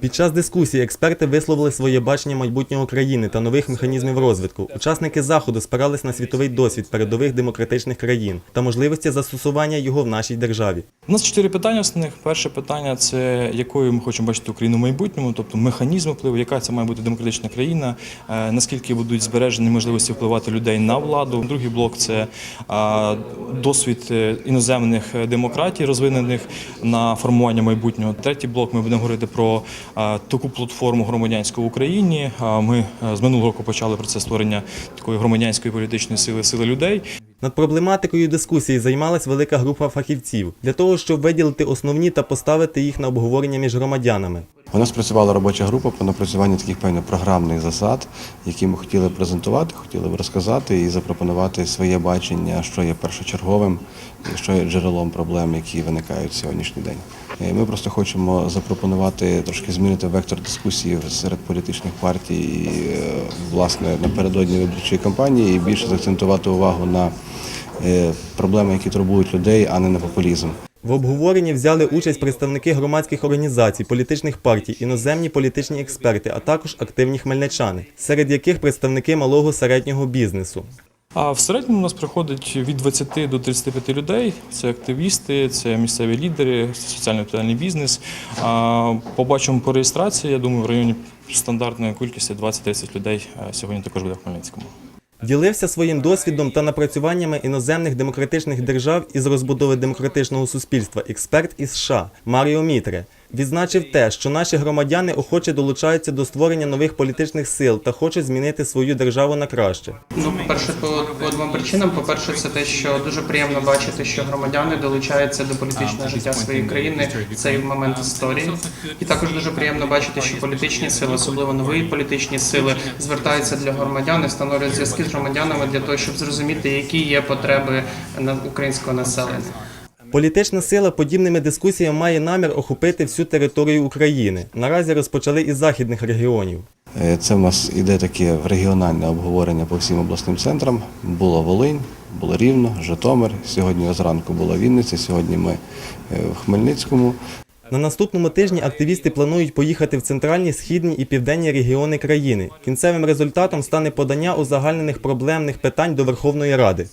Під час дискусії експерти висловили своє бачення майбутнього країни та нових механізмів розвитку. Учасники заходу спирались на світовий досвід передових демократичних країн та можливості застосування його в нашій державі. У нас чотири питання основних. Перше питання це якою ми хочемо бачити Україну в майбутньому, тобто механізм впливу, яка це має бути демократична країна, е, наскільки будуть збережені можливості впливати людей на владу. Другий блок це е, досвід е, іноземних демократій, розвинених на формування майбутнього. Третій блок ми будемо говорити про таку платформу громадянську в Україні. Ми е, з минулого року почали процес створення такої громадянської політичної сили сили людей. Над проблематикою дискусії займалась велика група фахівців для того, щоб виділити основні та поставити їх на обговорення між громадянами. У нас працювала робоча група по напрацюванню таких певних програмних засад, які ми хотіли презентувати, хотіли б розказати і запропонувати своє бачення, що є першочерговим і що є джерелом проблем, які виникають в сьогоднішній день. Ми просто хочемо запропонувати трошки змінити вектор дискусії серед політичних партій, е, власне, напередодні виборчої кампанії і більше заакцентувати увагу на е, проблеми, які турбують людей, а не на популізм. В обговоренні взяли участь представники громадських організацій, політичних партій, іноземні політичні експерти, а також активні хмельничани, серед яких представники малого середнього бізнесу. А в середньому у нас приходить від 20 до 35 людей. Це активісти, це місцеві лідери, соціально відповідальний бізнес. Побачимо по реєстрації. Я думаю, в районі стандартної кількості 20-30 людей е, сьогодні також буде в Хмельницькому. Ділився своїм досвідом та напрацюваннями іноземних демократичних держав із розбудови демократичного суспільства експерт із США Маріо Мітре. Відзначив те, що наші громадяни охоче долучаються до створення нових політичних сил та хочуть змінити свою державу на краще. Ну, по-перше, по, по двом причинам. По-перше, це те, що дуже приємно бачити, що громадяни долучаються до політичного життя своєї країни в цей момент історії. І також дуже приємно бачити, що політичні сили, особливо нові політичні сили, звертаються для громадян і встановлюють зв'язки з громадянами для того, щоб зрозуміти, які є потреби українського населення. Політична сила подібними дискусіями має намір охопити всю територію України. Наразі розпочали із західних регіонів. Е, Це в нас іде таке регіональне обговорення по всім обласним центрам. Було Волинь, було Рівно, Житомир. Сьогодні зранку була Вінниця, сьогодні ми е, в Хмельницькому. На наступному тижні активісти планують поїхати в центральні, східні і південні регіони країни. Кінцевим результатом стане подання узагальнених проблемних питань до Верховної Ради.